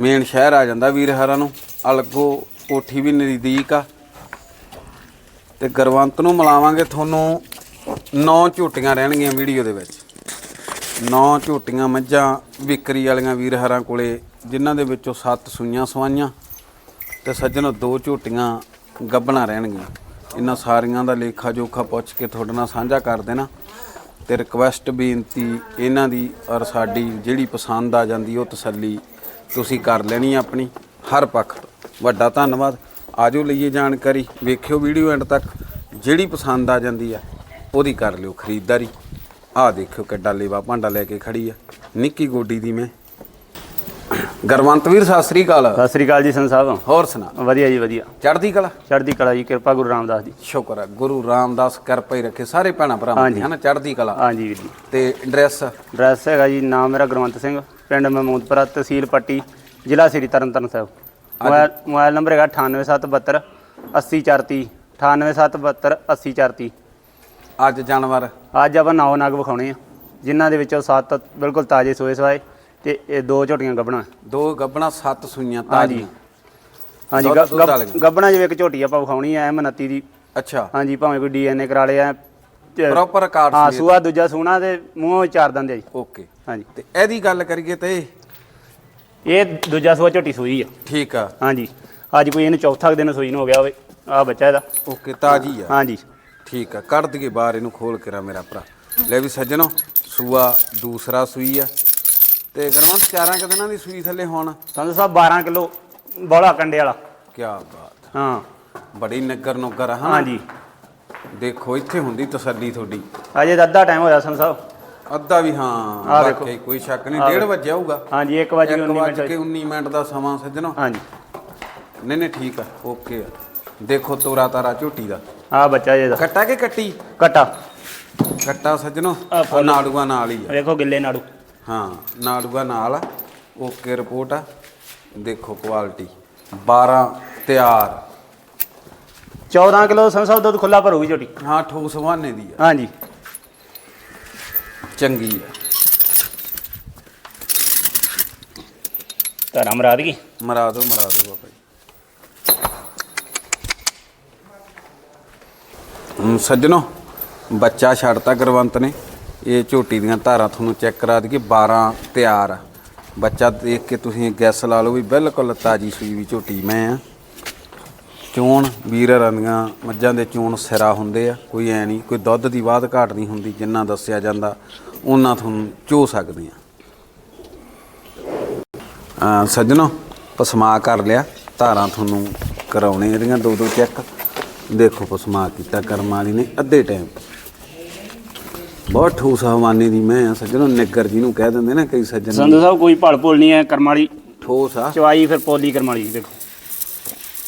Main ਸ਼ਹਿਰ ਆ ਜਾਂਦਾ ਵੀਰ ਹਰਾਂ ਨੂੰ। ਅਲਗੋ ਕੋਠੀ ਵੀ ਨਜ਼ਦੀਕ ਆ। ਤੇ ਗਰਵੰਤ ਨੂੰ ਮਿਲਾਵਾਂਗੇ ਤੁਹਾਨੂੰ ਨੌ ਝੂਟੀਆਂ ਰਹਿਣਗੀਆਂ ਵੀਡੀਓ ਦੇ ਵਿੱਚ। ਨੌ ਝੂਟੀਆਂ ਮੱਝਾਂ ਵਿਕਰੀ ਵਾਲੀਆਂ ਵੀਰ ਹਰਾਂ ਕੋਲੇ, ਜਿਨ੍ਹਾਂ ਦੇ ਵਿੱਚੋਂ ਸੱਤ ਸੂਈਆਂ ਸਵਾਈਆਂ ਤੇ ਸੱਜਣੋ ਦੋ ਝੂਟੀਆਂ ਗੱਬਣਾ ਰਹਿਣਗੀਆਂ। ਇਹਨਾਂ ਸਾਰੀਆਂ ਦਾ ਲੇਖਾ ਜੋਖਾ ਪੁੱਛ ਕੇ ਤੁਹਾਡੇ ਨਾਲ ਸਾਂਝਾ ਕਰ ਦੇਣਾ। ਤੇ ਰਿਕਵੈਸਟ ਬੇਨਤੀ, ਇਹਨਾਂ ਦੀ ਔਰ ਸਾਡੀ ਜਿਹੜੀ ਪਸੰਦ ਆ ਜਾਂਦੀ, ਉਹ ਤਸੱਲੀ ਤੁਸੀਂ ਕਰ ਲੈਣੀ ਆਪਣੀ ਹਰ ਪੱਖ ਤੋਂ। ਵੱਡਾ ਧੰਨਵਾਦ। ਆਜੋ ਲਈਏ ਜਾਣਕਾਰੀ ਵੇਖਿਓ ਵੀਡੀਓ ਐਂਡ ਤੱਕ। ਜਿਹੜੀ ਪਸੰਦ ਆ ਜਾਂਦੀ ਆ ਉਹਦੀ ਕਰ ਲਿਓ ਖਰੀਦਦਾਰੀ। ਆਹ ਦੇਖਿਓ ਕਿੱਡਾ ਲੇਵਾ ਭਾਂਡਾ ਲੈ ਕੇ ਖੜੀ ਆ। ਨਿੱਕੀ ਗੋਡੀ ਦੀ ਮੈਂ। ਗਰਵੰਤ ਵੀਰ ਸਤਿ ਸ੍ਰੀ ਅਕਾਲ। ਸਤਿ ਸ੍ਰੀ ਅਕਾਲ ਜੀ ਸੰਤ ਸਾਹਿਬ। ਹੋਰ ਸੁਣਾ। ਵਧੀਆ ਜੀ ਵਧੀਆ। ਚੜ੍ਹਦੀ ਕਲਾ? ਚੜ੍ਹਦੀ ਕਲਾ ਜੀ ਕਿਰਪਾ ਗੁਰੂ ਰਾਮਦਾਸ ਦੀ। ਸ਼ੁਕਰ ਹੈ ਗੁਰੂ ਰਾਮਦਾਸ ਕਿਰਪਾ ਹੀ ਰੱਖੇ। ਸਾਰੇ ਭੈਣਾਂ ਭਰਾਵਾਂ ਦੀ ਹਾਂਜੀ। ਹਨਾ? ਚੜ੍ਹਦੀ ਕਲਾ। ਹਾਂਜੀ ਵੀਰ ਜੀ। ਤੇ ਐਡਰੈਸ ਐਡਰੈਸ ਹੈਗਾ ਜੀ ਨਾਮ ਮੇਰਾ ਗੁਰਵੰਤ ਸਿੰਘ। ਪਿੰਡ ਮਹਿਮੂਦਪੁਰਾ ਤਹਿਸੀਲ ਪੱਟੀ ਜ਼ਿਲ੍ਹਾ Sri Tarn Taran Sahib. Mobile mobile number ਹੈਗਾ 98772 8043 98772 8043 ਅੱਜ ਜਾਨਵਰ। ਅੱਜ ਆਪਾਂ ਨੌ ਨਗ ਵਿਖਾਉਣੇ ਆ ਜਿਨ੍ਹਾਂ ਦੇ ਵਿੱਚੋਂ ਸੱਤ ਬਿਲਕੁਲ ਤਾਜ਼ੇ ਸੋਏ ਸਵਾਏ ਤੇ ਇਹ ਦੋ ਝੋਟੀਆਂ ਗੱਬਣਾ ਦੋ ਗੱਬਣਾ ਸੱਤ ਸੂਈਆਂ ਤਾਜ਼ੀਆਂ। ਹਾਂਜੀ। ਦੁੱਧ- ਦੁੱਧ ਵਾਲੀਆਂ। ਗੱਬਣਾ ਜਿਵੇਂ ਇੱਕ ਝੋਟੀ ਆਪਾਂ ਵਿਖਾਉਣੀ ਆ ਐਮ 29 ਦੀ। ਅੱਛਾ। ਹਾਂਜੀ ਭਾਵੇਂ ਕੋਈ ਡੀਐਨਏ ਕਰਾ ਲਿਆ ਪ੍ਰੋਪਰ ਕਾਰਡ ਹਾਂ ਸੂਆ ਦੂਜਾ ਸੂਣਾ ਤੇ ਮੂੰਹੋਂ ਚਾਰ ਦੰਦ ਆ ਜੀ। ਓਕੇ ਹਾਂਜੀ। ਤੇ ਇਹਦੀ ਗੱਲ ਕਰੀਏ ਤੇ ਇਹ ਦੂਜਾ ਸੂਆ ਝੋਟੀ ਸੂਈ ਆ। ਠੀਕ ਆ। ਹਾਂਜੀ। ਅੱਜ ਕੋਈ ਇਹਨੂੰ ਚੌਥਾ ਦਿਨ ਸੂਈ ਨੂੰ ਹੋ ਗਿਆ ਹੋਵੇ ਆ ਬੱਚਾ ਇਹਦਾ। ਓਕੇ ਤਾਜ਼ੀ ਆ। ਹਾਂਜੀ। ਠੀਕ ਆ ਕੱਢ ਦਈਏ ਬਾਹਰ ਇਹਨੂੰ ਖੋਲ ਕੇ ਰਾ ਮੇਰਾ ਭਰਾ। ਲੈ ਵੀ ਸੱਜਣੋ ਸੂਆ ਦੂਸਰਾ ਸੂਈ ਆ। ਤੇ ਗਰਮੰਤ ਚਾਰਾਂ ਕੁ ਦਿਨਾਂ ਦੀ ਸੂਈ ਥੱਲੇ ਹੁਣ? ਸੰਤ ਸਾਹਿਬ 12 ਕਿਲੋ ਬੋਲਾ ਕੰਡੇ ਵਾਲਾ। ਕੀ ਬਾਤ। ਹਾਂ। ਬੜੀ ਨਗਰ ਨੁਗਰ ਹਨਾ? ਹਾਂਜੀ। ਦੇਖੋ ਇੱਥੇ ਹੁੰਦੀ ਤਸੱਲੀ ਤੁਹਾਡੀ। ਅਜੇ ਤਾਂ ਅੱਧਾ ਟਾਈਮ ਹੋਇਆ ਸੰਤ ਸਾਹਿਬ। ਅੱਧਾ ਵੀ ਹਾਂ ਆਹ ਦੇਖੋ। ਕੋਈ ਸ਼ੱਕ ਨਹੀਂ 1:30 ਵਜੇ ਆਊਗਾ ਹਾਂਜੀ 1 ਵਜੇ 1 19 ਵਜ ਮਿੰਟ ਕੇ 19 ਮਿੰਟ ਦਾ ਸਮਾਂ ਸੱਜਣੋ ਹਾਂਜੀ। ਨਹੀਂ ਨਹੀਂ ਠੀਕ ਆ ਓਕੇ ਆ। ਦੇਖੋ ਤੋਰਾ ਤਾਰਾ ਝੋਟੀ ਦਾ। ਆ ਬੱਚਾ ਇਹਦਾ ਕੱਟਾ ਕੇ ਕੱਟੀ? ਕਟਾ। ਕੱਟਾ ਸੱਜਣੋ ਆਹ। ਨਾੜੂਆ ਨਾਲ ਹੀ ਆ। ਵੇਖੋ ਗਿੱਲੇ ਨਾੜੂ। ਹਾਂ ਨਾੜੂਆ ਨਾਲ ਆ। ਓਕੇ ਰਿਪੋਰਟ ਆ। ਦੇਖੋ ਕੁਆਲਿਟੀ। 12 ਤਿਆਰ। 14 ਕਿਲੋ ਸੰਤ ਸਾਹਿਬ ਦੁੱਧ ਖੁੱਲਾ ਭਰੂਗੀ ਝੋਟੀ। ਹਾਂ ਠੋਸ ਬਹਾਨੇ ਦੀ ਆ। ਹਾਂਜੀ। ਚੰਗੀ ਆ। ਧਾਰਾ ਮਰਾ ਦਗੀ ਮਰਾ ਦੋ ਮਰਾ ਦੋ ਜੀ ਹਮ, ਸੱਜਣੋ ਬੱਚਾ ਛੱਡਤਾ ਗੁਰਵੰਤ ਨੇ। ਇਹ ਝੋਟੀ ਦੀਆਂ ਧਾਰਾਂ ਤੁਹਾਨੂੰ ਚੈੱਕ ਕਰਾ ਦਈਏ 12 ਤਿਆਰ ਆ। ਬੱਚਾ ਦੇਖ ਕੇ ਤੁਸੀਂ ਗੈਸ ਲਾ ਲਓ ਵੀ ਬਿਲਕੁਲ ਤਾਜੀ ਸੂਈ ਵੀ ਝੋਟੀ ਮੈਂ ਆ। ਚੋਣ ਵੀਰ ਰੰਦੀਆਂ ਮੱਝਾਂ ਦੇ ਚੋਣ ਸਿਰਾ ਹੁੰਦੇ ਆ ਕੋਈ ਐ ਨਹੀਂ ਕੋਈ ਦੁੱਧ ਦੀ ਬਾਤ ਘਾਟ ਨਹੀਂ ਹੁੰਦੀ ਜਿੰਨਾ ਦੱਸਿਆ ਜਾਂਦਾ ਉਹਨਾਂ ਤੁਹਾਨੂੰ ਚੋ ਸਕਦੇ ਆ। ਸੱਜਣੋ ਪਸਮਾ ਕਰ ਲਿਆ ਧਾਰਾਂ ਤੁਹਾਨੂੰ ਕਰਾਉਣੇ ਇਹਦੀਆਂ ਦੋ ਦੋ ਚੈੱਕ। ਦੇਖੋ ਪਸਮਾ ਕੀਤਾ ਕਰਮ ਵਾਲੀ ਨੇ ਅੱਧੇ ਟਾਈਮ। ਬਹੁਤ ਠੋਸ ਹਵਾਨੇ ਦੀ ਮੈਂ ਆ ਸੱਜਣੋ ਨਿੱਗਰ ਜਿਹਨੂੰ ਕਹਿ ਦਿੰਦੇ ਨਾ ਕਈ ਸੱਜਣ ਸੰਤ ਸਾਹਿਬ ਕੋਈ ਭਲ ਭੁਲ ਨਹੀਂ ਹੈ ਕਰਮ ਵਾਲੀ। ਠੋਸ ਆ। ਚਵਾਈ ਫਿਰ ਪੋਲੀ ਕਰਮ ਵਾਲੀ ਦੇਖੋ।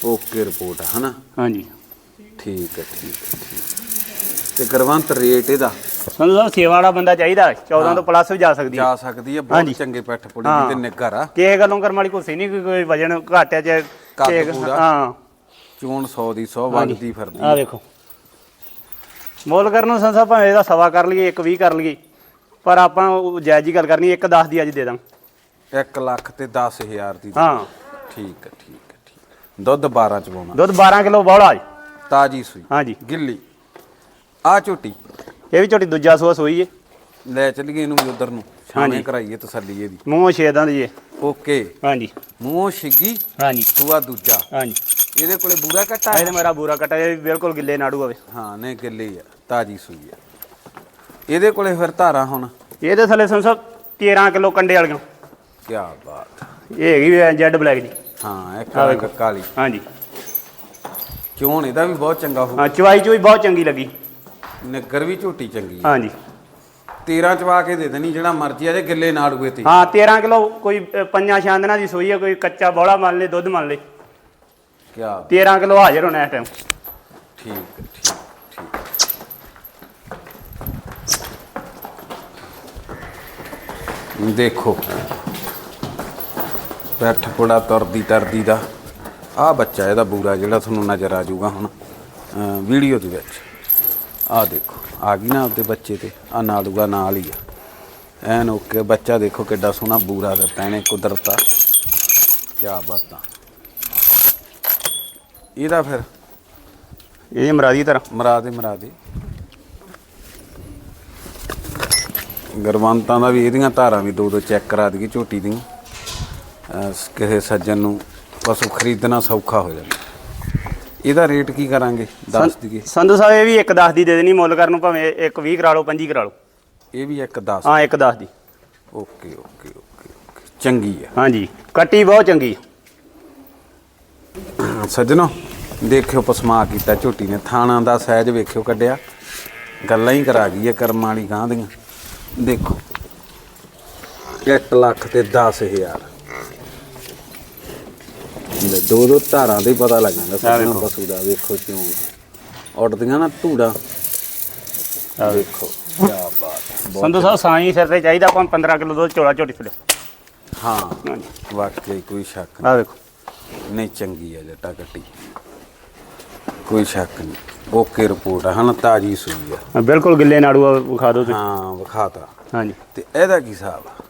ਓਕੇ ਰਿਪੋਰਟ ਆ ਹਨਾ? ਹਾਂਜੀ। ਠੀਕ ਹੈ ਠੀਕ ਹੈ ਠੀਕ ਤੇ ਕਰਵੰਤ ਰੇਟ ਇਹਦਾ? ਸੰਤ ਸਾਹਿਬ ਸੇਵਾ ਵਾਲਾ ਬੰਦਾ ਚਾਹੀਦਾ 14 ਤੋਂ ਪਲੱਸ ਵੀ ਜਾ ਸਕਦੀ ਹੈ। ਜਾ ਸਕਦੀ ਹੈ ਬਹੁਤ ਹਾਂਜੀ। ਚੰਗੇ ਪੈਠ ਪੁੜੀ ਹਾਂ। ਤੇ ਨਿੱਗਰ ਆ। ਕਿਸੇ ਗੱਲੋਂ ਕਰਮ ਵਾਲੀ ਕੁਛ ਨਹੀਂ ਕੋਈ ਕੋਈ ਵਜਨ ਘਾਟਿਆ ਚ ਕੱਦ ਪੂਰਾ। ਹਾਂ। ਚੋਣ 100 ਦੀ 100 ਵੱਜਦੀ ਫਿਰਦੀ ਆ ਵੇਖੋ ਮੁੱਲ ਕਰਨ ਨੂੰ ਸਾਹਿਬ ਭਾਵੇਂ ਇਹਦਾ ਸਵਾ ਕਰ ਲਈਏ ਇੱਕ 20 ਕਰ ਲਈਏ ਪਰ ਆਪਾਂ ਉਹ ਜਾਇਜ਼ ਹੀ ਗੱਲ ਕਰਨੀ ਇੱਕ 10 ਦੀ ਅੱਜ ਦੇ ਦਾਂ 1 ਲੱਖ ਤੇ 10000 ਦੀ। ਹਾਂ। ਹੈ ਠੀਕ ਹੈ ਠੀਕ ਦੁੱਧ 12 ਚ ਪਾਉਣਾ। ਦੁੱਧ 12 ਕਿਲੋ ਬੌਲਾ ਜੀ। ਤਾਜੀ ਸੂਈ। ਹਾਂਜੀ ਗਿੱਲੀ। ਆ ਝੋਟੀ। ਇਹ ਵੀ ਝੋਟੀ ਦੂਜਾ ਸੂਆ ਸੋਈ ਏ। ਲੈ ਚੱਲੀਏ ਇਹਨੂੰ ਵੀ ਉਧਰ ਨੂੰ। ਹਾਂਜੀ। ਕਰਾਈਏ ਤਸੱਲੀ ਇਹਦੀ ਮੂੰਹ ਛੇਦਾਂ ਦੀ ਏ ਓਕੇ। ਹਾਂਜੀ ਮੂੰਹ ਛਿੱਗੀ ਹਾਂਜੀ ਸੂਆ ਦੂਜਾ। ਹਾਂਜੀ ਇਹਦੇ ਕੋਲੇ ਬੂਰਾ ਕੱਟਾ ਇਹਦੇ ਮੇਰਾ ਬੂਰਾ ਕਟਾ ਇਹ ਬਿਲਕੁਲ ਗਿੱਲੇ ਨਾੜੂ ਆਵੇ ਹਾਂ ਨਹੀਂ ਗਿੱਲੀ ਆ। ਤਾਜੀ ਸੂਈ ਆ। ਇਹਦੇ ਕੋਲੇ ਫਿਰ ਧਾਰਾਂ ਹੁਣ? ਇਹਦੇ ਥੱਲੇ ਸੰਤ ਸਾਹਿਬ 13 ਕਿਲੋ ਕੰਡੇ ਵਾਲੀਆਂ। ਕੀ ਬਾਤ। ਇਹ ਹੈਗੀ ਜੈਡ ਬਲੈਕ ਦੀ ਹਾਂ ਇੱਕ ਆਹ ਰੰਗ ਵੇਖੋ। ਕਾਲੀ। ਹਾਂਜੀ। ਚੋਣ ਇਹਦਾ ਵੀ ਬਹੁਤ ਚੰਗਾ ਹੋ ਹਾਂ ਚਵਾਈ ਚੋਈ ਬਹੁਤ ਚੰਗੀ ਲੱਗੀ। ਨਿੱਗਰ ਵੀ ਝੋਟੀ ਚੰਗੀ। ਹਾਂਜੀ। 13 ਚਵਾ ਕੇ ਦੇ ਦੇਣੀ ਜਿਹੜਾ ਮਰਜ਼ੀ ਆ ਜੇ ਗਿੱਲੇ ਨਾੜੂਏ ਤੇ। ਹਾਂ 13 ਕਿਲੋ ਕੋਈ ਅ, ਪੰਜਾਂ ਛਾਂ ਦਿਨਾਂ ਦੀ ਸੂਈ ਹੈ ਕੋਈ ਕੱਚਾ ਬੋਲਾ ਮੰਨ ਲੈ ਦੁੱਧ ਮੰਨ ਲੈ। ਕੀ 13 ਕਿਲੋ ਹਾਜ਼ਰ ਹੋਣਾ ਇਸ ਟਾਈਮ ਠੀਕ ਹੈ, ਠੀਕ ਠੀਕ। ਦੇਖੋ। ਬੈਠ ਕੋੜਾ ਤੁਰਦੀ ਤਰਦੀ ਦਾ। ਆ ਬੱਚਾ ਇਹਦਾ ਬੂਰਾ ਜਿਹੜਾ ਤੁਹਾਨੂੰ ਨਜ਼ਰ ਆ ਜਾਊਗਾ ਹੁਣ ਵੀਡੀਓ ਦੇ ਵਿੱਚ। ਆ ਦੇਖੋ ਆ ਗਈ ਨਾ ਉਹਦੇ ਬੱਚੇ ਤੇ। ਆ ਨਾਲੂਗਾ ਨਾਲ ਹੀ ਆ। ਐਨ ਓਕੇ ਬੱਚਾ ਦੇਖੋ ਕਿੱਡਾ ਸੋਹਣਾ ਬੂਰਾ ਦਿੱਤਾ ਇਹਨੇ ਕੁਦਰਤਾ ਕੀ ਬਾਤਾਂ। ਇਹਦਾ ਫਿਰ? ਇਹ ਮਰਾਦੀ ਤਰ੍ਹਾਂ ਮਰਾ ਦੇ ਮਰਾ ਦੇ ਗਰਵੰਤਾਂ ਦਾ ਵੀ ਇਹਦੀਆਂ ਧਾਰਾਂ ਵੀ ਦੋ ਦੋ ਚੈੱਕ ਕਰਾ ਦਈਏ ਝੋਟੀ ਦੀਆਂ। ਕਿਸੇ ਸੱਜਣ ਨੂੰ ਪਸ਼ੂ ਖਰੀਦਣਾ ਸੌਖਾ ਹੋ ਜਾਂਦਾ ਇਹਦਾ ਰੇਟ ਕੀ ਕਰਾਂਗੇ? ਦੱਸ ਦਈਏ। ਸੰਧੂ ਸਾਹਿਬ ਇਹ ਵੀ ਇੱਕ 10 ਦੀ ਦੇ ਦੇਣੀ ਮੁੱਲ ਕਰਨ ਨੂੰ ਭਾਵੇਂ ਇੱਕ 20 ਕਰਾ ਲਓ 25 ਕਰਾ ਲਓ। ਇਹ ਵੀ ਇੱਕ 10 ਹਾਂ ਇੱਕ 10 ਦੀ। ਓਕੇ ਓਕੇ ਓਕੇ ਚੰਗੀ ਆ। ਹਾਂਜੀ ਕੱਟੀ ਬਹੁਤ ਚੰਗੀ ਸੱਜਣੋ ਦੇਖਿਓ ਪਸਮਾ ਕੀਤਾ ਝੋਟੀ ਨੇ। ਥਾਣਾ ਦਾ ਸਾਈਜ਼ ਵੇਖਿਓ ਕੱਢਿਆ। ਗੱਲਾਂ ਹੀ ਕਰਾ ਗਈ ਹੈ ਕਰਮਾਂ ਵਾਲੀ ਗਾਂ ਦੀਆਂ। ਦੇਖੋ 1 ਲੱਖ ਤੇ 10000 ਲੈ ਦੋ ਦੋ ਧਾਰਾਂ ਦੇ ਹੀ ਪਤਾ ਲੱਗ ਜਾਂਦਾ ਵੇਖੋ। ਪਸ਼ੂ ਦਾ ਵੇਖੋ ਕਿਉਂ। ਉੱਡਦੀਆਂ ਨਾ ਧੂੜਾ। ਦੇਖੋ ਕੀ ਬਾਤ। ਸੰਧੂ ਸਾਹਿਬ ਸਾਈ ਸਿਰ ਤੇ ਚਾਹੀਦਾ ਆਪਾਂ 15 ਕਿਲੋ ਦੁੱਧ ਚੋਲਾ ਝੋਟੀ ਫੜਿਓ ਹਾਂ ਵਾਕਈ ਕੋਈ ਸ਼ੱਕ ਆ ਵੇਖੋ ਨਹੀਂ ਨਹੀਂ ਚੰਗੀ ਹੈ ਜੱਟਾ ਕੱਟੀ। ਕੋਈ ਸ਼ੱਕ ਨਹੀਂ। ਓਕੇ ਰਿਪੋਰਟ ਹਨਾ ਤਾਜੀ ਸੂਈ ਆ। ਬਿਲਕੁਲ ਗਿੱਲੇ ਨਾੜੂ ਆ, ਵਿਖਾ ਦਿਓ ਤੁਸੀਂ। ਹਾਂ ਵਿਖਾਤਾ। ਹਾਂਜੀ। ਤੇ ਇਹਦਾ ਕੀ ਹਿਸਾਬ ਆ?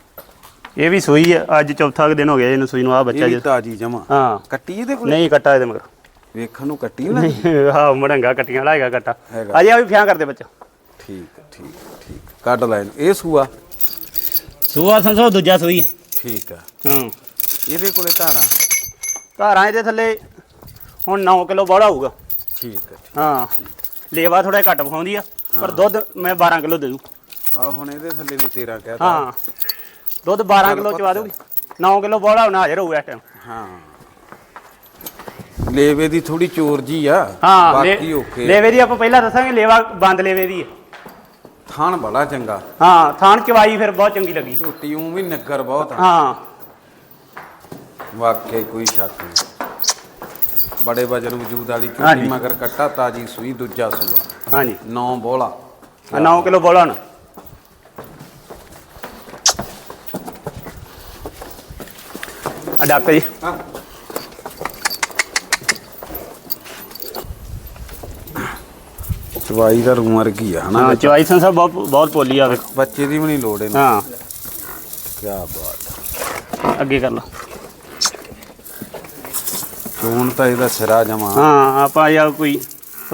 ਇਹ ਵੀ ਸੂਈ ਹੈ ਅੱਜ ਚੌਥਾ ਦਿਨ ਹੋ ਗਿਆ ਇਹਨੂੰ ਸੂਈ ਨੂੰ ਆ ਬੱਚਾ ਜੀ। ਤਾਜੀ ਜਮਾ। ਹਾਂ। ਕੱਟੀ ਇਹਦੇ ਕੋਲ? ਨਹੀਂ ਕੱਟਾ ਇਹਦੇ ਮਗਰ। ਵੇਖਣ ਨੂੰ ਕੱਟੀ ਨਾ ਹਾਂ ਮੜੰਗਾ ਕੱਟੀਆਂ ਵਾਲਾ ਹੈਗਾ ਕੱਟਾ। ਹੈਗਾ। ਅਜੇ ਆ ਵੀ ਫਿਆਂ ਕਰਦੇ ਬੱਚਾ। ਠੀਕ ਠੀਕ ਠੀਕ। ਕੱਢ ਲੈ। ਇਹ ਸੂਆ? ਸੂਆ ਸੰਸੋ ਦੂਜਾ ਸੂਈ। ਠੀਕ ਆ। ਹਾਂ। ਇਹਦੇ ਕੋਲੇ ਧਾਰਾਂ? ਧਾਰਾਂ ਇਹਦੇ ਥੱਲੇ ਹੁਣ 9 ਕਿਲੋ ਬੋਲਾ ਹੋਊਗਾ। ਠੀਕ ਹੈ ਹਾਂ। ਲੇਵਾ ਥੋੜਾ ਘੱਟ ਵਿਖਾਉਂਦੀ ਆ ਪਰ ਦੁੱਧ ਮੈਂ 12 ਕਿਲੋ ਦੇ ਦੂੰ। ਆ ਹੁਣ ਇਹਦੇ ਥੱਲੇ ਵੀ 13 ਕਹਿਤਾ ਹਾਂ। ਦੁੱਧ 12 ਕਿਲੋ ਚਵਾ ਦੂਗੀ 9 ਕਿਲੋ ਬੋਲਾ ਹੋਣਾ ਹਾਜ਼ਰ ਹੋਊਗਾ ਇਸ ਟਾਈਮ ਹਾਂ। ਲੇਵੇ ਦੀ ਥੋੜੀ ਚੋਰ ਜੀ ਆ। ਹਾਂ ਬਾਕੀ ਓਕੇ ਲੇਵੇ ਦੀ ਆਪਾਂ ਪਹਿਲਾਂ ਦੱਸਾਂਗੇ ਲੇਵਾ ਬੰਦ ਲੇਵੇ ਦੀ ਹੈ ਥਾਣ ਬੜਾ ਚੰਗਾ। ਹਾਂ ਥਾਣ ਚਵਾਈ ਫਿਰ ਬਹੁਤ ਚੰਗੀ ਲੱਗੀ। ਝੋਟੀ ਉਂ ਵੀ ਨਗਰ ਬਹੁਤ ਆ। ਹਾਂ। ਵਾਕਈ ਕੋਈ ਸ਼ੱਕ ਨਹੀਂ। ਬੜੇ ਵਜਨ ਵਜੂਦ ਵਾਲੀ ਝੋਟੀ ਹਾਂਜੀ। ਮਗਰ ਕੱਟਾ ਤਾਜੀ ਸੂਈ ਦੂਜਾ ਸੂਆ। ਹਾਂਜੀ। ਨੌ ਬੋਲਾ 9 ਕਿਲੋ ਬੋਲਾ ਹੋਣਾ। ਆ ਡਾਕਟਰ ਜੀ ਚਵਾਈ ਦਾ ਰੂਮ ਵਰਗੀ ਆ ਹਨਾ? ਹਾਂ ਚਵਾਈ ਸੰਸਾ ਬਹੁਤ ਬਹੁਤ ਪੋਲੀ ਆ ਵੇਖੋ ਬੱਚੇ ਦੀ ਵੀ ਨਹੀਂ ਲੋੜ ਇਹਨੂੰ। ਹਾਂ। ਕੀ ਬਾਤ। ਅੱਗੇ ਕਰ ਲਓ ਚੋਣ ਤਾਂ ਇਹਦਾ ਸਿਰਾ ਜਮਾ। ਹਾਂ ਆਪਾਂ ਯਾ ਕੋਈ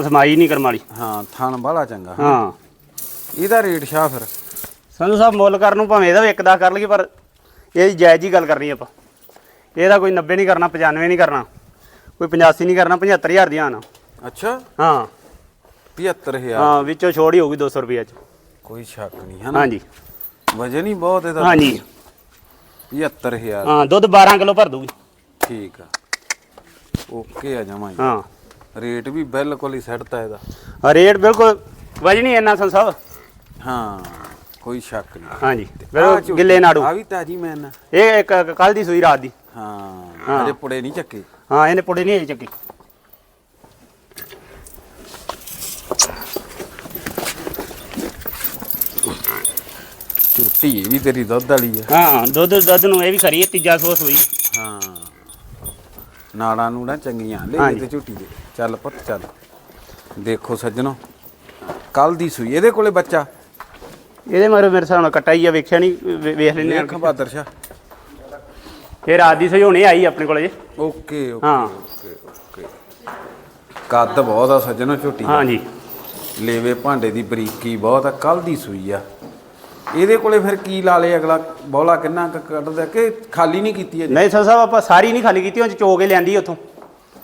ਸਮਾਈ ਨਹੀਂ ਕਰਮ ਵਾਲੀ। ਹਾਂ ਥਣ ਬਾਲਾ ਚੰਗਾ। ਹਾਂ। ਇਹਦਾ ਰੇਟ ਸ਼ਾ ਫਿਰ? ਸੰਧੂ ਸਾਹਿਬ ਮੁੱਲ ਕਰਨ ਨੂੰ ਭਾਵੇਂ ਇਹਦਾ ਵੀ ਇੱਕ ਦਾ ਕਰ ਲਈਏ ਪਰ ਇਹ ਜਾਇਜ਼ ਹੀ ਗੱਲ ਕਰਨੀ ਆਪਾਂ। ਇਹਦਾ ਕੋਈ 90 ਨਹੀਂ ਕਰਨਾ 95 ਨਹੀਂ ਕਰਨਾ ਕੋਈ 85 ਨਹੀਂ ਕਰਨਾ 75000 ਦੀਆਂ ਆਣਾ ਅੱਛਾ? ਹਾਂ। 75000 ਹਾਂ ਵਿੱਚੋਂ ਛੋੜ ਹੀ ਹੋਊਗੀ 200 ਰੁਪਏ ਚ। ਕੋਈ ਸ਼ੱਕ ਨਹੀਂ ਹਨਾ ਹਾਂਜੀ। ਵਜਨ ਹੀ ਬਹੁਤ ਇਹਦਾ। ਹਾਂਜੀ। 75000 ਹਾਂ ਦੁੱਧ 12 ਕਿਲੋ ਭਰ ਦੂਗੀ ਠੀਕ ਆ। ਓਕੇ ਆ ਜਮਾ ਹਾਂ। ਰੇਟ ਵੀ ਬਿਲਕੁਲ ਹੀ ਸੈੱਟ ਤਾ ਇਹਦਾ। ਆ ਰੇਟ ਬਿਲਕੁਲ ਵਜਨ ਹੀ ਇੰਨਾ ਸਾਹਿਬ ਹਾਂ ਕੋਈ ਸ਼ੱਕ ਨਹੀਂ। ਹਾਂਜੀ। ਗਿੱਲੇ ਨਾੜੂ। ਆ ਵੀ ਤਾਜੀ ਮੈਨ ਇਹ ਇੱਕ ਕੱਲ ਦੀ ਸੂਈ ਰਾਤ ਦੀ। ਹਾਂ ਹਾਂ। ਅਜੇ ਪੁੜੇ ਨਹੀਂ ਚੱਕੇ? ਹਾਂ ਇਹਨੇ ਪੁੜੇ ਨਹੀਂ ਅਜੇ ਚੱਕੀ। ਝੁੱਟੀ ਇਹ ਵੀ ਤੇਰੀ ਦੁੱਧ ਵਾਲੀ ਆ। ਹਾਂ ਦੁੱਧ ਦੁੱਧ ਨੂੰ ਇਹ ਵੀ ਖਰੀ ਹੈ ਤੀਜਾ ਸੋ ਸੂਈ ਹਾਂ। ਨਾੜਾਂ ਨੂੰ ਨਾ ਚੰਗੀਆਂ ਲੈ ਹਾਂਜੀ। ਤੇ ਝੁੱਟੀ ਦੇ। ਚੱਲ ਪੁੱਤ ਚੱਲ। ਦੇਖੋ ਸੱਜਣੋ ਕੱਲ ਦੀ ਸੂਈ ਇਹਦੇ ਕੋਲੇ ਬੱਚਾ? ਇਹਦੇ ਮਗਰ ਮੇਰੇ ਹਿਸਾਬ ਨਾਲ ਕੱਟਾ ਹੀ ਆ ਵੇਖਿਆ ਨਹੀਂ ਵੇਖ ਲੈਨੇ ਵੇਖ ਬਹਾਦਰ ਸ਼ਾ ਇਹ ਰਾਤ ਦੀ ਸਹੀ ਹੁਣੇ ਆਈ ਆਪਣੇ ਕੋਲ। ਜੇ ਓਕੇ ਓਕੇ ਹਾਂ। Okay okay. ਕੱਦ ਬਹੁਤ ਆ ਸੱਜਣੋ ਝੁੱਟੀ ਦਾ। ਹਾਂਜੀ। ਲੇਵੇ ਭਾਂਡੇ ਦੀ ਬਰੀਕੀ ਬਹੁਤ ਆ ਕੱਲ ਦੀ ਸੂਈ ਆ। ਇਹਦੇ ਕੋਲੇ ਫਿਰ ਕੀ ਲਾ ਲੇ ਅਗਲਾ? ਬੌਲਾ ਕਿੰਨਾ ਕੁ ਕੱਢਦਾ ਕਿ ਖਾਲੀ ਨਹੀਂ ਕੀਤੀ ਅਜੇ? ਨਹੀਂ ਸਰ ਸਾਹਿਬ ਆਪਾਂ ਸਾਰੀ ਨਹੀਂ ਖਾਲੀ ਕੀਤੀ ਉਹ 'ਚ ਚੋ ਕੇ ਲਿਆਂਦੀ ਉੱਥੋਂ।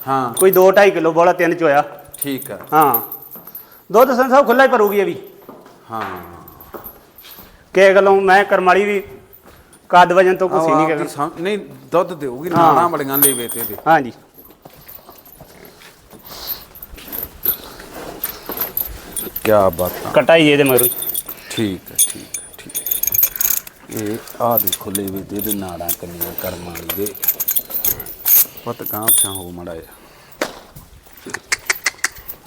ਹਾਂ। ਕੋਈ 2 2.5 ਕਿਲੋ ਬੋਲਾ ਤਿੰਨ ਚੋਇਆ ਠੀਕ ਆ। ਹਾਂ। ਦੁੱਧ ਸਰ ਸਾਹਿਬ ਖੁੱਲਾ ਹੀ ਭਰੂਗੀ ਇਹ ਵੀ। ਹਾਂ। ਕਿ ਗੱਲੋਂ ਮੈਂ ਕਰਮਾਲੀ ਵੀ ਕੱਦ ਵਜਨ ਤੋਂ ਕੁਛ ਨਹੀਂ ਆਪਦੀ ਕਰ ਸਮ- ਨਹੀਂ ਦੁੱਧ ਦੇਊਗੀ ਹਾਂ। ਨਾੜਾਂ ਬੜੀਆਂ ਲੇਵੇ ਤੇ। ਇਹਦੇ ਹਾਂਜੀ। ਕੀ ਬਾਤਾਂ ਕਟਾਈ ਇਹਦੇ ਮਗਰ ਠੀਕ ਹੈ ਠੀਕ ਹੈ ਇਹ ਆਹ ਦੇਖੋ ਲੇਵੇ ਤੇ ਇਹਦੇ ਨਾੜਾਂ ਕੰਨੀਆਂ ਕਰਮ ਵਾਲੀ ਦੇ ਪਤ ਕਾਂ ਪਿਆ ਹੋ ਮੜਾ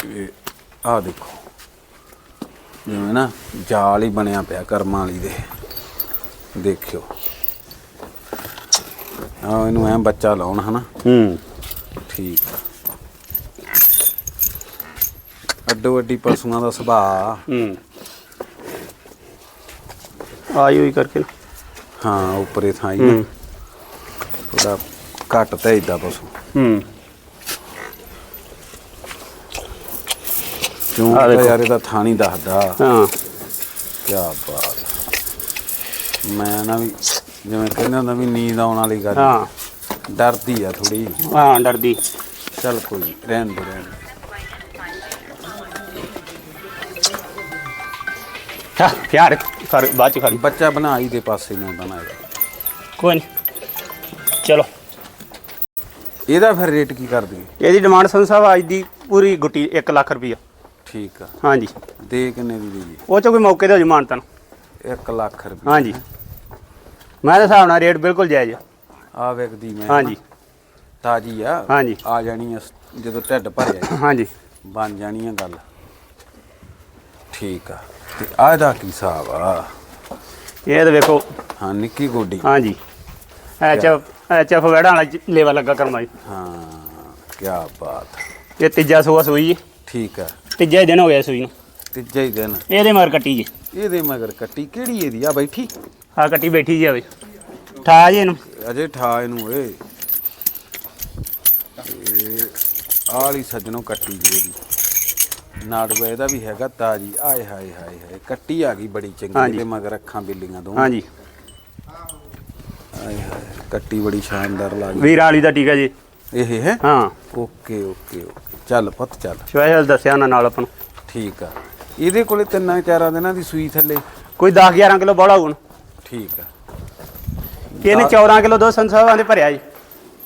ਇਹ ਆਹ ਦੇਖੋ। ਜਿਵੇਂ ਨਾ ਜਾਲ ਹੀ ਬਣਿਆ ਪਿਆ ਕਰਮਾਂ ਵਾਲੀ ਦੇ। ਦੇਖਿਓ। ਆ ਇਹਨੂੰ ਐ ਬੱਚਾ ਲਾਉਣ ਹਨਾ? ਹੂੰ। ਠੀਕ। ਅੱਡੋ ਅੱਡੀ ਪਸ਼ੂਆਂ ਦਾ ਸੁਭਾਅ। ਹੂੰ। ਆਈ ਹੋਈ ਕਰਕੇ। ਹਾਂ ਉੱਪਰੇ ਥਾਂ ਹੀ ਥੋੜਾ ਘੱਟ ਤੇ ਇਦਾਂ ਪਸ਼ੂ। ਹੂੰ। ਕਿਉਂ ਆਹ ਤਾਂ ਦੇਖੋ। ਯਾਰ ਇਹਦਾ ਥਾਂ ਨਹੀਂ ਦੱਸਦਾ। ਹਾਂ। ਕੀ ਬਾਤ। ਮੈਂ ਨਾ ਵੀ ਜਿਵੇਂ ਕਹਿੰਦੇ ਹੁੰਦਾ ਵੀ ਨੀਂਦ ਆਉਣ ਵਾਲੀ ਗੱਲ। ਹਾਂ। ਡਰਦੀ ਆ ਥੋੜੀ ਹਾਂ ਡਰਦੀ। ਚੱਲ ਕੋਈ ਨੀ, ਰਹਿਣ ਦੇ ਰਹਿਣ ਦੇ। ਹਾਂ ਪਿਆਰ ਕਰ ਬਾਅਦ ਚ ਲਈ ਬੱਚਾ ਬਣਾ ਹੀ ਦੇ ਪਾਸੇ ਮੈਂ ਬਣਾਇਆ। ਕੋਈ ਨਹੀਂ ਚਲੋ। ਇਹਦਾ ਫਿਰ ਰੇਟ ਕੀ ਕਰ ਦਈਏ ਇਹਦੀ ਡਿਮਾਂਡ ਸੰਧੂ ਸਾਹਿਬ ਅੱਜ ਦੀ ਪੂਰੀ ਗੁੱਟੀ 1 ਲੱਖ ਰੁਪਈਆ। ਠੀਕ ਆ। ਹਾਂਜੀ। ਦੇ ਕਿੰਨੇ ਦੀ ਦੇਈਏ ਉਹ ਚ ਕੋਈ ਮੌਕੇ ਤੇ ਹੋ ਜਮਾਨ ਤਨ 1 ਲੱਖ ਰੁਪਏ ਹਾਂਜੀ। ਮੈਂ ਦੇ ਹਿਸਾਬ ਨਾਲ ਰੇਟ ਬਿਲਕੁਲ ਜਾਇਜ਼ ਆ। ਵੇਖਦੀ ਮੈਂ। ਹਾਂਜੀ। ਤਾਜੀ ਆ। ਹਾਂਜੀ। ਆ ਜਾਣੀ ਆ ਸ- ਜਦੋਂ ਢਿੱਡ ਭਰਿਆ। ਹਾਂਜੀ। ਬਣ ਜਾਣੀ ਆ ਗੱਲ। ਠੀਕ ਆ। ਤੇ ਆ ਇਹਦਾ ਕੀ ਹਿਸਾਬ ਆ? ਇਹ ਤਾਂ ਵੇਖੋ। ਹਾਂ ਨਿੱਕੀ ਗੋਡੀ। ਹਾਂਜੀ। ਐਚ ਐਚ ਐਫ ਵੜਾ ਵਾਲਾ ਲੇਵਾ ਲੱਗਾ ਕਰਮਾ ਜੀ ਹਾਂ ਕੀ ਬਾਤ। ਇਹ ਤੀਜਾ ਸੂਆ ਸੂਈ ਜੀ। ਠੀਕ ਆ। ਤੀਜਾ ਹੀ ਦਿਨ ਹੋ ਗਿਆ ਸੂਈ ਨੂੰ। ਤੀਜਾ ਹੀ ਦਿਨ। ਇਹਦੇ ਮਰ ਕੱਟੀ ਜੀ। ਇਹਦੇ ਮਗਰ ਕੱਟੀ। ਕਿਹੜੀ ਇਹਦੀ? ਆ ਬੈਠੀ। ਆ ਕੱਟੀ ਬੈਠੀ ਜੀ ਆਵੇ ਠਾ ਜੀ ਇਹਨੂੰ। ਅਜੇ ਠਾ ਇਹਨੂੰ ਓਏ। ਇਹ ਆਲੀ ਸੱਜਣੋਂ ਕੱਟੀ ਜੀ ਇਹਦੀ। ਨਾੜੂਆ ਇਹਦਾ ਵੀ ਹੈਗਾ ਤਾਜੀ। ਆਏ ਹਾਏ ਹਾਏ ਹਾਏ ਕੱਟੀ ਆ ਗਈ ਬੜੀ ਚੰਗੀ ਹਾਂਜੀ। ਤੇ ਮਗਰ ਅੱਖਾਂ ਬਿੱਲੀਆਂ ਦੋ ਹਾਂਜੀ ਆਏ ਹਾਏ ਕੱਟੀ ਬੜੀ ਸ਼ਾਨਦਾਰ ਲੱਗੀ ਵੀਰ ਵਾਲੀ ਦਾ ਟੀਕਾ ਜੀ। ਇਹ ਹੈ? ਹਾਂ। Okay okay okay. ਚੱਲ ਪੁੱਤ ਚੱਲ। ਸਪੈਸ਼ਲ ਦੱਸਿਆ ਉਹਨਾਂ ਨਾਲ ਆਪਾਂ ਨੂੰ। ਠੀਕ ਆ। ਇਹਦੇ ਕੋਲੇ ਤਿੰਨਾਂ ਚਾਰਾਂ ਦਿਨਾਂ ਦੀ ਸੂਈ ਥੱਲੇ। ਕੋਈ 10 11 ਕਿਲੋ ਬੋਲਾ ਹੋਣ। ਠੀਕ ਆ। ਇਹਨੇ 14 ਕਿਲੋ ਦੋ ਸੰਸਾਵਾਂ ਦੇ ਭਰਿਆ ਜੀ?